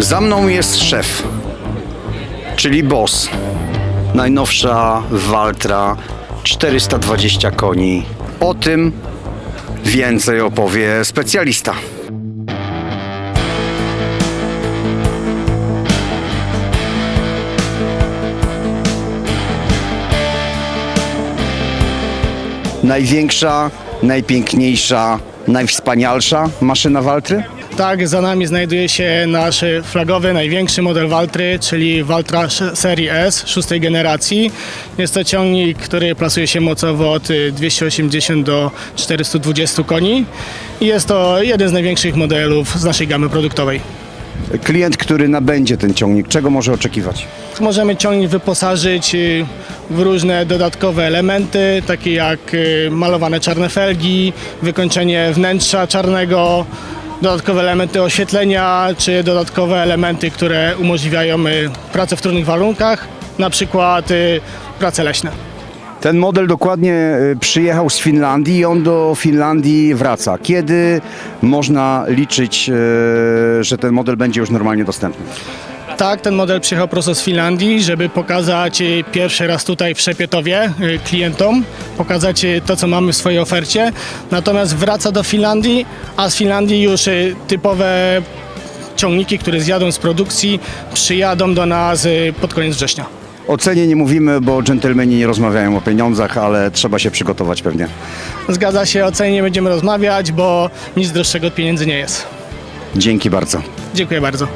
Za mną jest szef, czyli boss. Najnowsza Waltra 420 koni. O tym więcej opowie specjalista. Największa, najpiękniejsza, najwspanialsza maszyna Waltry? Tak, za nami znajduje się nasz flagowy, największy model Waltry, czyli Valtra sz- serii S szóstej generacji. Jest to ciągnik, który plasuje się mocowo od y, 280 do 420 koni i jest to jeden z największych modelów z naszej gamy produktowej. Klient, który nabędzie ten ciągnik, czego może oczekiwać? Możemy ciągnik wyposażyć y, w różne dodatkowe elementy, takie jak y, malowane czarne felgi, wykończenie wnętrza czarnego, dodatkowe elementy oświetlenia, czy dodatkowe elementy, które umożliwiają y, pracę w trudnych warunkach, na przykład prace leśne. Ten model dokładnie y, przyjechał z Finlandii i on do Finlandii wraca. Kiedy można liczyć, y, że ten model będzie już normalnie dostępny? Tak, ten model przyjechał prosto z Finlandii, żeby pokazać y, pierwszy raz tutaj w Szepietowie klientom, pokazać to, co mamy w swojej ofercie. Natomiast wraca do Finlandii, a z Finlandii już typowe ciągniki, które zjadą z produkcji, przyjadą do nas pod koniec września. O cenie nie mówimy, bo dżentelmeni nie rozmawiają o pieniądzach, ale trzeba się przygotować pewnie. Zgadza się, o cenie nie będziemy rozmawiać, bo nic droższego od pieniędzy nie jest. Dzięki bardzo. Dziękuję bardzo.